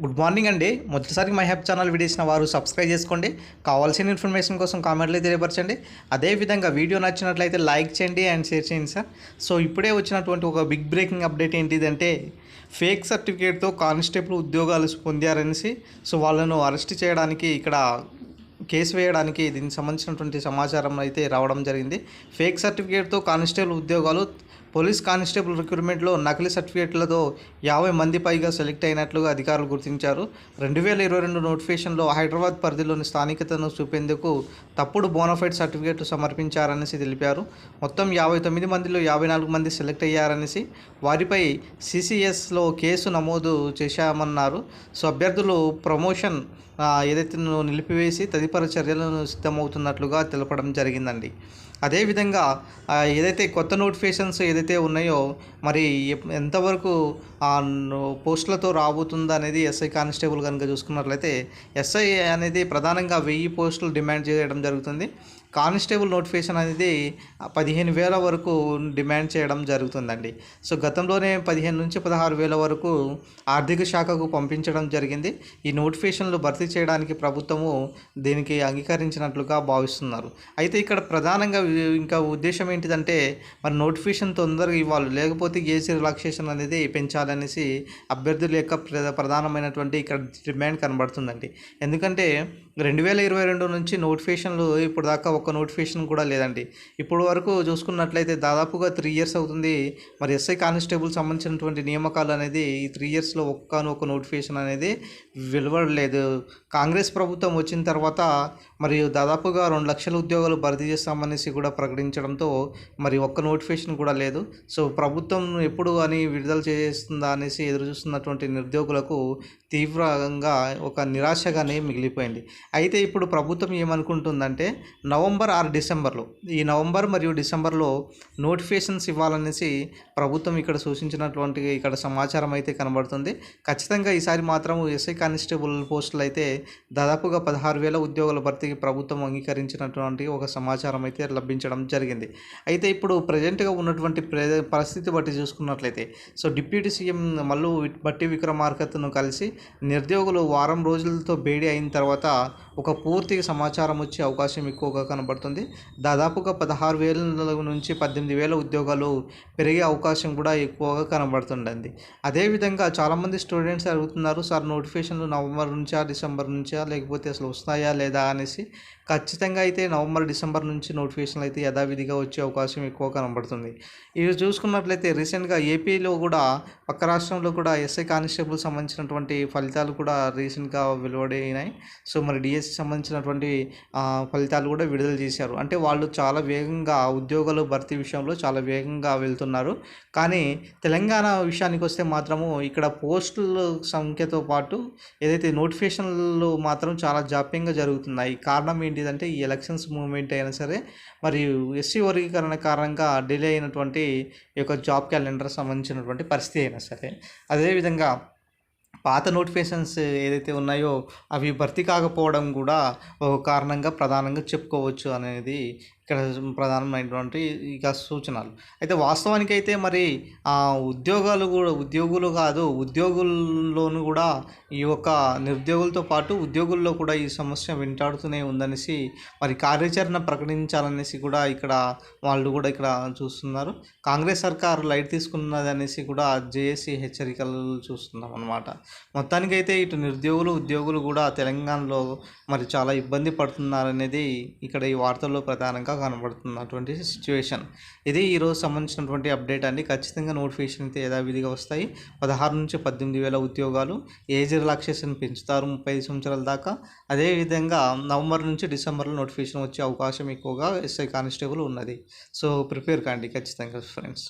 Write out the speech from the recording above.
Good morning అండి. మొదటిసారి my హ్యాప్ channel వీడియోసిన వారు సబ్స్క్రైబ్ చేసుకోండి. కావాల్సిన ఇన్ఫర్మేషన్ కోసం కామెంట్లో తెలియపరచండి. అదేవిధంగా వీడియో నచ్చినట్లయితే లైక్ చేయండి అండ్ షేర్ చేయండి సార్. సో ఇప్పుడే వచ్చినటువంటి ఒక బిగ్ బ్రేకింగ్ అప్డేట్ ఏంటిదంటే ఫేక్ సర్టిఫికేట్తో కానిస్టేబుల్ ఉద్యోగాలు పొందారనేసి సో వాళ్ళను అరెస్ట్ చేయడానికి ఇక్కడ కేసు వేయడానికి దీనికి సంబంధించినటువంటి సమాచారం అయితే రావడం జరిగింది. ఫేక్ సర్టిఫికేట్తో కానిస్టేబుల్ ఉద్యోగాలు పోలీస్ కానిస్టేబుల్ రిక్రూట్మెంట్లో నకిలీ సర్టిఫికేట్లతో యాభై మంది పైగా సెలెక్ట్ అయినట్లుగా అధికారులు గుర్తించారు. రెండు వేల ఇరవై రెండు నోటిఫికేషన్లో హైదరాబాద్ పరిధిలోని స్థానికతను చూపేందుకు తప్పుడు బోనఫైడ్ సర్టిఫికేట్లు సమర్పించారనేసి తెలిపారు. మొత్తం యాభై తొమ్మిది మందిలో యాభై నాలుగు మంది సెలెక్ట్ అయ్యారనేసి వారిపై సిసిఎస్లో కేసు నమోదు చేశామన్నారు. సో అభ్యర్థులు ప్రమోషన్ ఏదైతే నిలిపివేసి తదుపరి చర్యలను సిద్ధమవుతున్నట్లుగా తెలపడం జరిగిందండి. అదేవిధంగా ఏదైతే కొత్త నోటిఫికేషన్స్ ఏదైతే ఉన్నాయో మరి ఎంతవరకు ఆ పోస్టులతో రాబోతుందా అనేది ఎస్ఐ కానిస్టేబుల్ కనుక చూసుకున్నట్లయితే ఎస్ఐ అనేది ప్రధానంగా వెయ్యి పోస్టులు డిమాండ్ చేయడం జరుగుతుంది. కానిస్టేబుల్ నోటిఫికేషన్ అనేది పదిహేను వేల వరకు డిమాండ్ చేయడం జరుగుతుందండి. సో గతంలోనే పదిహేను నుంచి పదహారు వేల వరకు ఆర్థిక శాఖకు పంపించడం జరిగింది. ఈ నోటిఫికేషన్లు భర్తీ చేయడానికి ప్రభుత్వము దీనికి అంగీకరించినట్లుగా భావిస్తున్నారు. అయితే ఇక్కడ ప్రధానంగా ఇంకా ఉద్దేశం ఏంటిదంటే మరి నోటిఫికేషన్ తొందరగా ఇవ్వాలి. లేకపోతే ఏసీ రిలాక్సేషన్ అనేది పెంచాలనేసి అభ్యర్థుల యొక్క ప్రధానమైనటువంటి ఇక్కడ డిమాండ్ కనబడుతుందండి. ఎందుకంటే రెండు వేల ఇరవై రెండు నుంచి నోటిఫికేషన్లు ఇప్పుడు దాకా ఒక్క నోటిఫికేషన్ కూడా లేదండి. ఇప్పటి వరకు చూసుకున్నట్లయితే దాదాపుగా త్రీ ఇయర్స్ అవుతుంది. మరి ఎస్ఐ కానిస్టేబుల్ సంబంధించినటువంటి నియామకాలు అనేది ఈ త్రీ ఇయర్స్లో ఒక్కను ఒక నోటిఫికేషన్ అనేది వెలువడలేదు. కాంగ్రెస్ ప్రభుత్వం వచ్చిన తర్వాత మరియు దాదాపుగా రెండు లక్షల ఉద్యోగాలు భర్తీ చేస్తామనేసి కూడా ప్రకటించడంతో మరి ఒక్క నోటిఫికేషన్ కూడా లేదు. సో ప్రభుత్వం ఎప్పుడు అని విడుదల చేస్తుందా అనేసి ఎదురు చూస్తున్నటువంటి నిరుద్యోగులకు తీవ్రంగా ఒక నిరాశగానే మిగిలిపోయింది. అయితే ఇప్పుడు ప్రభుత్వం ఏమనుకుంటుందంటే నవంబర్ నవంబర్ ఆరు డిసెంబర్లో. ఈ నవంబర్ మరియు డిసెంబర్లో నోటిఫికేషన్స్ ఇవ్వాలనేసి ప్రభుత్వం ఇక్కడ సూచించినటువంటి ఇక్కడ సమాచారం అయితే కనబడుతుంది. ఖచ్చితంగా ఈసారి మాత్రం ఎస్ఐ కానిస్టేబుల్ పోస్టులు అయితే దాదాపుగా పదహారు వేల ఉద్యోగుల భర్తీకి ప్రభుత్వం అంగీకరించినటువంటి ఒక సమాచారం అయితే లభించడం జరిగింది. అయితే ఇప్పుడు ప్రజెంట్గా ఉన్నటువంటి ప్ర- పరిస్థితి బట్టి చూసుకున్నట్లయితే సో డిప్యూటీ సీఎం మల్లు బట్టి విక్రమార్కత్ను కలిసి నిరుద్యోగులు వారం రోజులతో భేటీ అయిన తర్వాత ఒక పూర్తి సమాచారం వచ్చే అవకాశం ఎక్కువగా కనబడుతుంది. దాదాపుగా పదహారు వేల నుంచి పద్దెనిమిది వేల ఉద్యోగాలు పెరిగే అవకాశం కూడా ఎక్కువగా కనబడుతుండండి అదేవిధంగా చాలామంది స్టూడెంట్స్ అడుగుతున్నారు సార్ నోటిఫికేషన్లు నవంబర్ నుంచా డిసెంబర్ నుంచా లేకపోతే అసలు వస్తాయా లేదా? అనేసి. ఖచ్చితంగా అయితే నవంబర్ డిసెంబర్ నుంచి నోటిఫికేషన్లు అయితే యథావిధిగా వచ్చే అవకాశం ఎక్కువ కనబడుతుంది. ఇవి చూసుకున్నట్లయితే రీసెంట్గా ఏపీలో కూడా పక్క రాష్ట్రంలో కూడా ఎస్ఐ కానిస్టేబుల్ సంబంధించినటువంటి ఫలితాలు కూడా రీసెంట్గా వెలువడినాయి. సో మరి డిఎస్సి సంబంధించినటువంటి ఫలితాలు కూడా విడుదల చేశారు. అంటే వాళ్ళు చాలా వేగంగా ఉద్యోగాలు భర్తీ విషయంలో చాలా వేగంగా వెళ్తున్నారు. కానీ తెలంగాణ విషయానికి వస్తే మాత్రము ఇక్కడ పోస్టుల సంఖ్యతో పాటు ఏదైతే నోటిఫికేషన్లు మాత్రం చాలా జాప్యంగా జరుగుతున్నాయి. కారణం ఏంటిదంటే ఈ ఎలక్షన్స్ మూమెంట్ అయినా సరే మరియు ఎస్సీ వర్గీకరణ కారణంగా డిలే అయినటువంటి ఈ యొక్క జాబ్ క్యాలెండర్ సంబంధించినటువంటి పరిస్థితి అయినా సరే. అదేవిధంగా పాత నోటిఫికేషన్స్ ఏదైతే ఉన్నాయో అవి భర్తీ కాకపోవడం కూడా ఒక కారణంగా ప్రధానంగా చెప్పుకోవచ్చు అనేది ఇక్కడ ప్రధానమైనటువంటి ఇక సూచనలు. అయితే వాస్తవానికి అయితే మరి ఆ ఉద్యోగాలు కూడా ఉద్యోగులు కాదు ఉద్యోగుల్లోనూ కూడా ఈ యొక్క నిరుద్యోగులతో పాటు ఉద్యోగుల్లో కూడా ఈ సమస్య వెంటాడుతూనే ఉందనేసి మరి కార్యాచరణ ప్రకటించాలనేసి కూడా ఇక్కడ వాళ్ళు కూడా ఇక్కడ చూస్తున్నారు. కాంగ్రెస్ సర్కార్ లైట్ తీసుకున్నది అనేసి కూడా జేఏసీ హెచ్చరికలు చూస్తున్నాం అనమాట మొత్తానికైతే ఇటు నిరుద్యోగులు ఉద్యోగులు కూడా తెలంగాణలో మరి చాలా ఇబ్బంది పడుతున్నారనేది ఇక్కడ ఈ వార్తల్లో ప్రధానంగా కనబడుతున్నటువంటి సిచ్యువేషన్ ఇది ఈరోజు సంబంధించినటువంటి అప్డేట్ అండి. ఖచ్చితంగా నోటిఫికేషన్ అయితే యథావిధిగా వస్తాయి. పదహారు నుంచి పద్దెనిమిది వేల ఉద్యోగాలు ఏజ్ రిలాక్సేషన్ పెంచుతారు ముప్పై సంవత్సరాల దాకా. అదేవిధంగా నవంబర్ నుంచి డిసెంబర్లో నోటిఫికేషన్ వచ్చే అవకాశం ఎక్కువగా ఎస్ఐ కానిస్టేబుల్ ఉన్నది. సో ప్రిపేర్ కండి. ఖచ్చితంగా ఫ్రెండ్స్